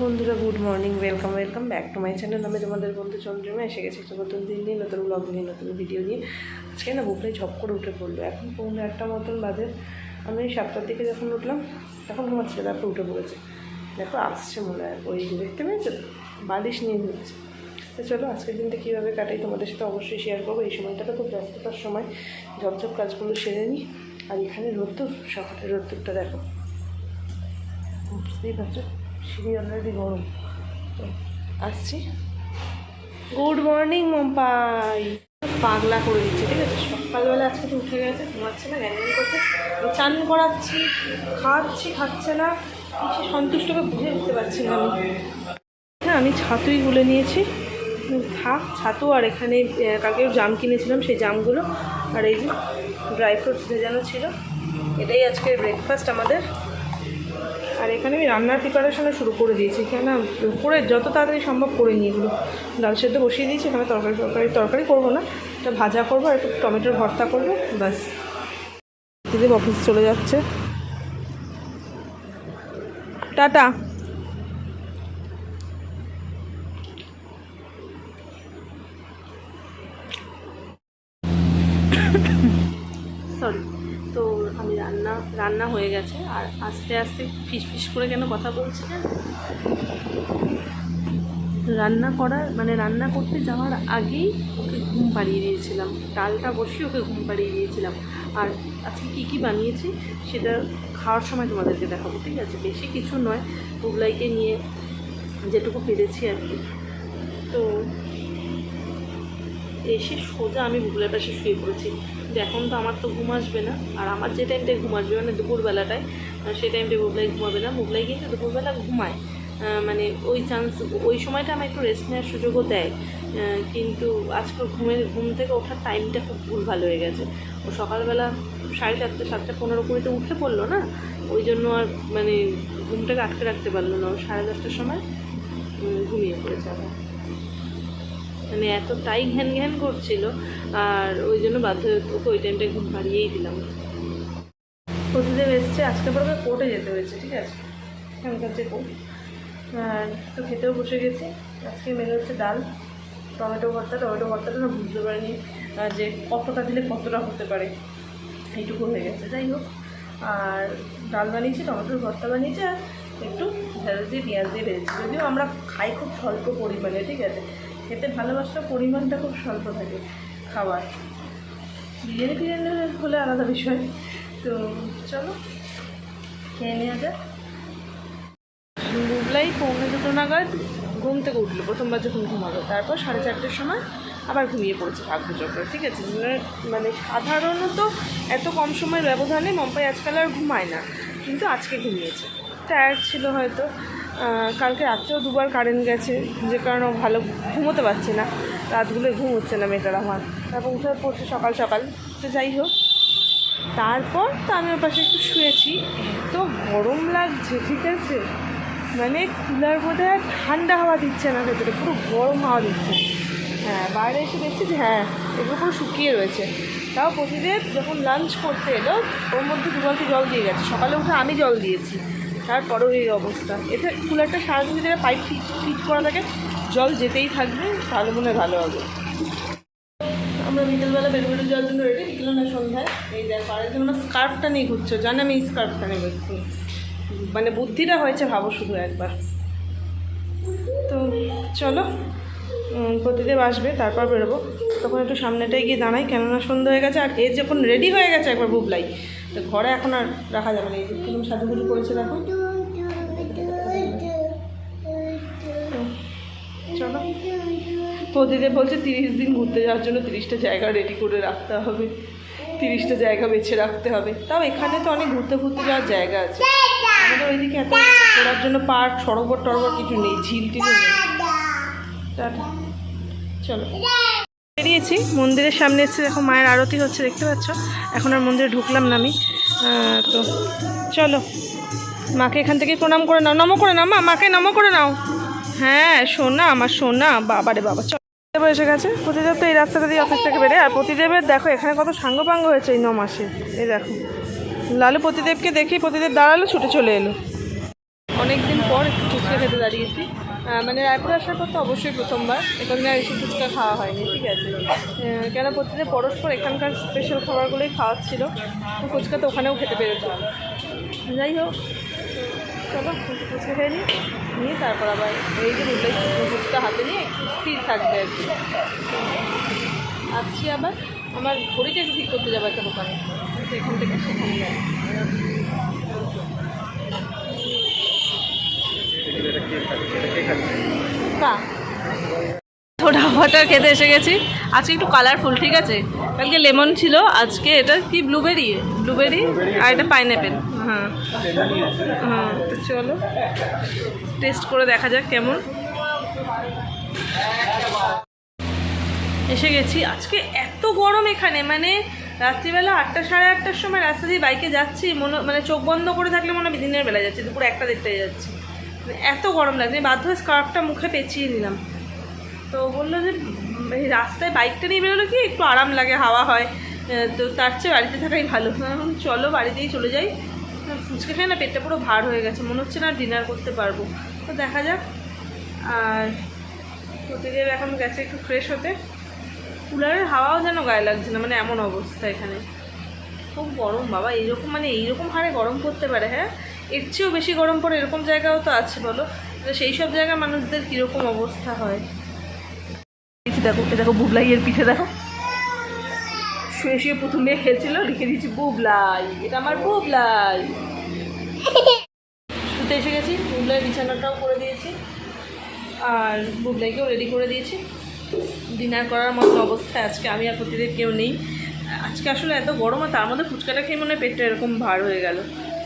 বন্ধুরা good morning welcome welcome back to my channel আমি তোমাদের বন্ধু চন্দ্রিমা, এসে গেছি একটা নতুন দিন নিয়ে, নতুন ব্লগ নিয়ে, নতুন ভিডিও নিয়ে। আজকে না বুকটাই ঝপ করে উঠে পড়ল। এখন পৌনে একটা মতন বাজে। আমি সাতটার দিকে যখন উঠলাম, তখন ঘুমাচ্ছিল তারপর উঠে পড়েছে। দেখো আসছে মনে হয়। ওই দেখতে পেয়েছ তো? বালিশ নিয়ে ঘুরছে। তো চলো, আজকের দিনটা কীভাবে কাটাই তোমাদের সাথে অবশ্যই শেয়ার করব। এই সময়টাটা খুব ব্যস্ততার সময়। ঝপঝপ কাজগুলো সেরে নিই আর এখানে রোদ্দুর সকালে রোদ্দুরটা দেখো। বুঝতেই পারছ? সিঁড়ি অলরেডি গরম। তো, আসছি। Good morning, Mompai. পাগলা করে দিচ্ছে, ঠিক আছে? সকালবেলা আজকে তো উঠে গেছে, ঘুমাচ্ছে না, জ্ঞান করছে। চান করাচ্ছি, খাচ্ছি, খাচ্ছে না। কিছু সন্তুষ্টকে বুঝে উঠতে পারছি না আমি। হ্যাঁ আমি ছাতুই গুলে নিয়েছি। থাক, ছাতু আর এখানে কালকে জাম কিনেছিলাম সেই জামগুলো। আর এই যে ড্রাই ফ্রুটস ভেজানো ছিল। এটাই আজকের ব্রেকফাস্ট আমাদের। আর এখানে আমি রান্নার প্রিপারেশনও শুরু করে দিয়েছি। কেন করে যত তাড়াতাড়ি সম্ভব করে নিই এগুলো। ডাল সেদ্ধ বসিয়ে দিয়েছি, এখানে তরকারি তরকারি তরকারি করব না। এটা ভাজা করব আর একটু টমেটোর ভর্তা করব, ব্যাস। দিদি অফিস চলে যাচ্ছে। টাটা সরি তো আমি রান্না হয়ে গেছে, আর আস্তে আস্তে ফিস ফিস করে কেন কথা বলছি না? রান্না করার মানে রান্না করতে যাওয়ার আগেই ওকে ঘুম পাড়িয়ে দিয়েছিলাম। ডালটা বসিয়ে ওকে ঘুম পাড়িয়ে দিয়েছিলাম। আর আজকে কী কী বানিয়েছি সেটা খাওয়ার সময় তোমাদেরকে দেখাবো, ঠিক আছে? বেশি কিছু নয় পুবলাইকে নিয়ে যেটুকু পেরেছি আর কি। তো এসে সোজা আমি বুকলের পাশে শুয়ে পড়েছি। এখন তো আমার তো ঘুম আসবে না। আর আমার যে টাইমটায় ঘুম আসবে মানে দুপুরবেলাটায় সেই টাইমটায় বুবলাই ঘুমাবে না। বুবলাই কিন্তু দুপুরবেলা ঘুমায়। মানে ওই চান্স ওই সময়টা আমার একটু রেস্ট নেওয়ার সুযোগও দেয়। কিন্তু আজকে ঘুমের, ঘুম থেকে ওঠার টাইমটা খুব ভুল ভালো হয়ে গেছে। ও সকালবেলা সাড়ে চারটে, সাতটা, পনেরো, কুড়িতে উঠে পড়ল না? ওই জন্য আর মানে ঘুমটাকে আটকে রাখতে পারল না। সাড়ে দশটার সময় ঘুমিয়ে পড়েছে আবার। মানে এতটাই ঘ্যান ঘ্যান করছিল, আর ওই জন্য বাধ্য ওকে ওই টাইমটায় ঘুম পাড়িয়েই দিলাম। প্রতিদেব এসছে, আজকে পরে ওকে কোর্টে যেতে হয়েছে, ঠিক আছে? এখানকার যে কোর্ট আর তো খেতেও বসে গেছি, আজকে মেনু হচ্ছে ডাল, টমেটো ভর্তা। টমেটো ভর্তাটা না বুঝতে পারিনি যে কতটা দিলে কতটা হতে পারে, এইটুকু হয়ে গেছে। যাই হোক, আর ডাল বানিয়েছি, টমেটোর ভর্তা বানিয়েছি, আর একটু ঢেঁড়স দিয়ে, পেঁয়াজ দিয়ে ভেজেছি। যদিও আমরা খাই খুব স্বল্প পরিমাণে, ঠিক আছে? খেতে ভালোবাসার পরিমাণটা খুব স্বল্প থাকে খাবার বিরিয়ানি ফিরিয়ানি হলে আলাদা বিষয়। তো চলো, খেয়ে নেওয়া যাক। বুবলাই পৌনে দুটো নাগাদ ঘুম থেকে উঠল, প্রথমবার যখন ঘুমালো। তারপর সাড়ে চারটের সময় আবার ঘুমিয়ে পড়েছে ভাগ্যচক্র ঠিক আছে? মানে- মানে সাধারণত এত কম সময়ের ব্যবধানে মম্পাই আজকাল আর ঘুমায় না, কিন্তু আজকে ঘুমিয়েছে। টায়ার্ড ছিল হয়তো। কালকে রাত্রেও দুবার কারেন্ট গেছে, যে কারণে ভালো ঘুমোতে পারছে না। রাতগুলো ঘুম হচ্ছে না মেয়েটার আমার। তারপর উঠে পড়ছে সকাল সকাল। তো যাই হোক, তারপর তো আমি ওর পাশে একটু শুয়েছি। এত গরম লাগছে, ঠিক আছে? মানে কুলার বোধহয় আর ঠান্ডা হাওয়া দিচ্ছে না ভেতরে, পুরো গরম হাওয়া দিচ্ছে। হ্যাঁ বাইরে এসে দেখছি যে হ্যাঁ এগুলো পুরো শুকিয়ে রয়েছে। তাও প্রতিদেব যখন লাঞ্চ করতে এলো, ওর মধ্যে দু বালতি জল দিয়ে গেছে। সকালে উঠে আমি জল দিয়েছি। তারপরেও এই অবস্থা। এতে কুলারটা সারাদিন যদি পাইপ ফিট ফিট করা থাকে, জল যেতেই থাকবে, তাহলে মনে ভালো হবে। আমরা বিকেলবেলা বেরোবের যাওয়ার জন্য রেডি বিকেল না সন্ধ্যায়। এই দেখো আরেকজন আমার স্কার্ফটা নিয়ে ঘুরছো, জানে আমি এই স্কার্ফটা নেব একটু মানে বুদ্ধিটা হয়েছে, ভাবো শুধু একবার। তো চলো প্রতিদেব আসবে, তারপর বেরোবো। তখন একটু সামনেটায় গিয়ে দাঁড়াই, কেননা সন্ধ্যা হয়ে গেছে, আর এ যখন রেডি হয়ে গেছে, একবার বুবলাই। তো ঘরে এখন আর রাখা যাবে না। এই যে কিরম সাজুগুজু করেছে দেখো। চলো। প্রতিদেব বলছে তিরিশ দিন ঘুরতে যাওয়ার জন্য তিরিশটা জায়গা রেডি করে রাখতে হবে। তিরিশটা জায়গা বেছে রাখতে হবে। তাও এখানে তো অনেক ঘুরতে ঘুরতে যাওয়ার জায়গা আছে। আমাদের ওইদিকে এত ঘোরার জন্য পার্ক সরোবর টরবর কিছু নেই ঝিল টিল নেই চলো। বেরিয়েছি। মন্দিরের সামনে এসে দেখো মায়ের আরতি হচ্ছে, দেখতে পাচ্ছ? এখন আর মন্দিরে ঢুকলাম না আমি। তো চলো। মাকে এখান থেকে প্রণাম করে নাও। নমো করে নাও, মা, মাকে নমো করে নাও। হ্যাঁ সোনা আমার সোনা। বাবারে বাবা, চল। এসে গেছে। প্রতিদেব তো এই রাস্তাটা দিয়ে অফিস থেকে বেরে আর প্রতিদেবের দেখো, এখানে কত সাঙ্গপাঙ্গ হয়েছে এই ন মাসে। এই দেখো। লালু প্রতিদেবকে দেখি প্রতিদেব দাঁড়াল, ছুটে চলে এলো। অনেক দিন পর ফুচকা খেতে দাঁড়িয়েছি। মানে রায়পুর আসার পর তো অবশ্যই প্রথমবার। এখানে এসে ফুচকা খাওয়া হয়নি, ঠিক আছে। কেন প্রতিদিন পরস্পর এখানকার স্পেশাল খাবারগুলোই খাওয়াচ্ছিল তো ফুচকা তো ওখানেও খেতে পেরেছিলাম। যাই হোক, চলো, ফুচকা খেয়ে নিয়ে তারপর আবার এই যে বুঝলে ফুচকা হাতে নিয়ে স্থির থাকবে আর কি। আসছি আবার আমার ঘড়িটা একটু ঠিক করতে যাব একটা দোকানে। এখান থেকে সেখানে যাব সোডা ওয়াটার খেতে এসে গেছি। আজকে একটু কালারফুল ঠিক আছে? কালকে লেমন ছিল, আজকে এটা কি ব্লুবেরি ব্লুবেরি আর এটা পাইনঅ্যাপেল হ্যাঁ। হ্যাঁ তো চলো টেস্ট করে দেখা যাক কেমন। এসে গেছি। আজকে এত গরম এখানে মানে রাত্রিবেলা আটটা সাড়ে আটটার সময় রাস্তা দিয়ে বাইকে যাচ্ছি, মনে মানে চোখ বন্ধ করে থাকলে মনে হয় দিনের বেলা যাচ্ছি, দুপুর একটা দেড়টায় যাচ্ছি। এত গরম লাগছে বাধ্য স্কার্ফটা মুখে পেঁচিয়ে নিলাম। তো বলল যে রাস্তায় বাইকটা নিয়ে বেরোলে কি একটু আরাম লাগে, হাওয়া হয় তো তার চেয়ে বাড়িতে থাকাই ভালো। চলো বাড়িতেই চলে যাই। ফুচকা খেয়ে না পেটটা পুরো ভার হয়ে গেছে, মনে হচ্ছে না আর ডিনার করতে পারব। তো দেখা যাক। আর প্রতিদেব এখন গেছে একটু ফ্রেশ হতে। কুলারের হাওয়াও যেন গায়ে লাগছে না মানে এমন অবস্থা এখানে। খুব গরম, বাবা, এইরকম মানে এইরকম হারে গরম করতে পারে হ্যাঁ? এর চেয়েও বেশি গরম পড়ে এরকম জায়গাও তো আছে, বলো? তো সেই সব জায়গায় মানুষদের কীরকম অবস্থা হয়? দেখো দেখো বুবলাইয়ের পিঠে দেখো। শুয়ে শুয়ে প্রথমে খেয়েছিল লিখে দিয়েছি, বুবলাই, এটা আমার বুবলাই। শুতে এসে গেছি, বুবলাই বিছানাটাও করে দিয়েছি, আর বুবলাইকেও রেডি করে দিয়েছি। ডিনার করার মতন অবস্থায় আজকে, আমি আর প্রতিদিন কেউ নেই। আজকে আসলে এত গরম, আর তার মধ্যে ফুচকাটা খেয়ে মনে হয় পেটটা এরকম ভার হয়ে গেল।